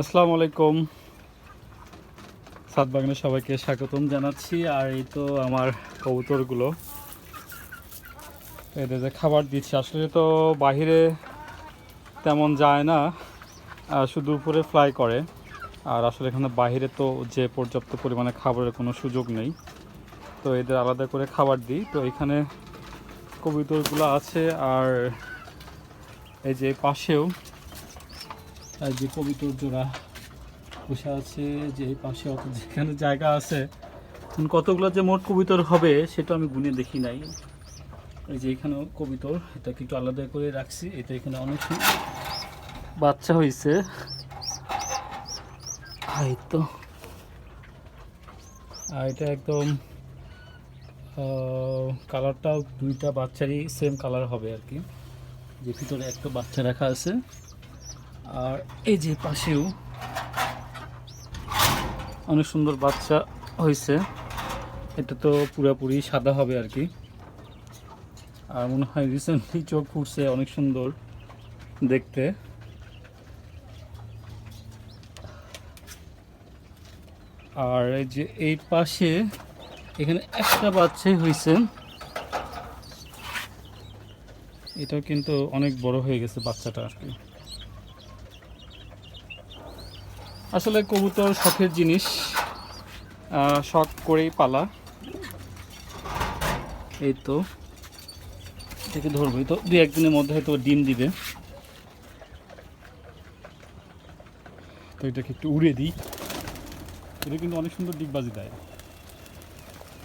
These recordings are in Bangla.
আসসালামু আলাইকুম। সাত বাগানে সবাইকে স্বাগতম জানাচ্ছি। আর এই তো আমার কবুতরগুলো। এদের যে খাবার দিচ্ছি। আসলে তো বাহিরে তেমন যায় না। শুধু উপরে ফ্লাই করে। আর আসলে এখানে বাইরে তো যে পর্যাপ্ত পরিমাণে খাবারের কোনো সুযোগ নেই। তো এদের আলাদা করে খাবার দিই। তো এখানে কবুতরগুলো আছে। আর এই যে পাশেও যে কবিতর জোড়া বসে আছে, যে পাশে অত যেখানে জায়গা আছে কতগুলো যে মোট কবিতর হবে সেটা আমি গুনে দেখি নাই। এই যে এখানেও কবিতর, এটাকে একটু আলাদা করে রাখছি, এটা এখানে অনেক বাচ্চা হয়েছে তো। আর এটা একদম কালারটাও দুইটা বাচ্চারই সেম কালার হবে আর কি। যে ভিতরে একটা বাচ্চা রাখা আছে। আর এই যে পাশেও অনেক সুন্দর বাচ্চা হয়েছে। এটা তো পুরোপুরি সাদা হবে আর কি। আর মনে হয় রিসেন্টলি চোখ ফুটছে অনেক সুন্দর দেখতে। আর এই যে এই পাশে এখানে একটা বাচ্চাই হয়েছে। এটা কিন্তু অনেক বড় হয়ে গেছে বাচ্চাটা আর কি। আসলে কবুতর শখের জিনিস শখ করেই পালা। এই তো, এটাকে ধরবই তো দু একদিনের মধ্যে হয়তো ডিম দিবে। তো এটাকে একটু উড়ে দিই। এটা কিন্তু অনেক সুন্দর ডিগবাজি দেয়।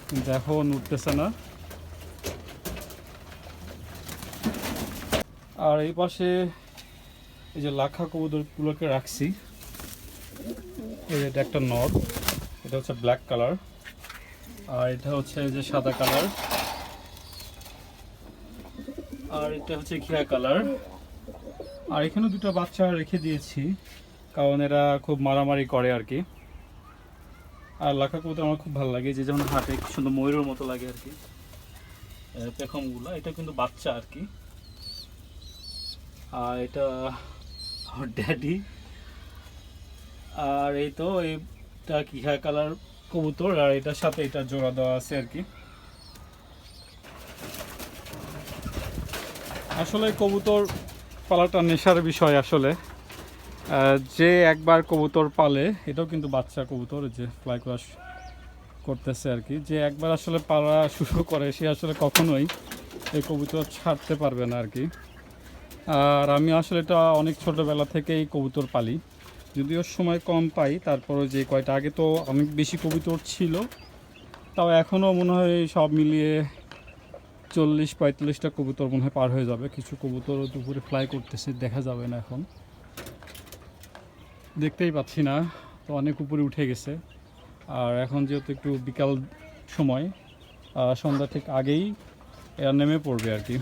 কিন্তু এখন উঠতেছে না। আর এই পাশে এই যে লাখা কবুতরগুলোকে রাখছি। এটা একটা নর এটা হচ্ছে ব্ল্যাক কালার আর এটা হচ্ছে যে সাদা কালার আর এটা হচ্ছে ঘিয়া কালার আর এখানে দুটো বাচ্চা রেখে দিয়েছি, কারণ এরা খুব মারামারি করে আর কি। আর লাখা কবুতর আমার খুব ভালো লাগে, যে যেমন হাটে সুন্দর ময়ূরের মতো লাগে আর কি। পেখমগুলো, এটা কিন্তু বাচ্চা আর কি। আর এটা ড্যাডি আর এই তো, এইটা কি হ্যাঁ কালার কবুতর, আর এটার সাথে এটা জোড়া দেওয়া আছে আর কি। আসলে কবুতর পালাটা নেশার বিষয় আসলে। যে একবার কবুতর পালে, এটাও কিন্তু বাচ্চা কবুতর, যে ফ্লাই ক্রাশ করতেছে আর কি। যে একবার আসলে পালা শুরু করে, সে আসলে কখনোই এই কবুতর ছাড়তে পারবে না আর কি। আর আমি আসলে এটা অনেক ছোটোবেলা থেকেই কবুতর পালি। যদিও সময় কম পাই, তারপরে যে কয়টা, আগে তো অনেক বেশি কবুতর ছিল, তাও এখনও মনে হয় সব মিলিয়ে চল্লিশ, পঁয়তাল্লিশটা কবুতর মনে হয় পার হয়ে যাবে। কিছু কবুতর দুপুরে ফ্লাই করতেছে, দেখা যাবে না এখন। দেখতেই পাচ্ছি না, তো অনেক উপরে উঠে গেছে। আর এখন যেহেতু একটু বিকাল সময় সন্ধ্যা ঠিক আগেই এরা নেমে পড়বে আর কি।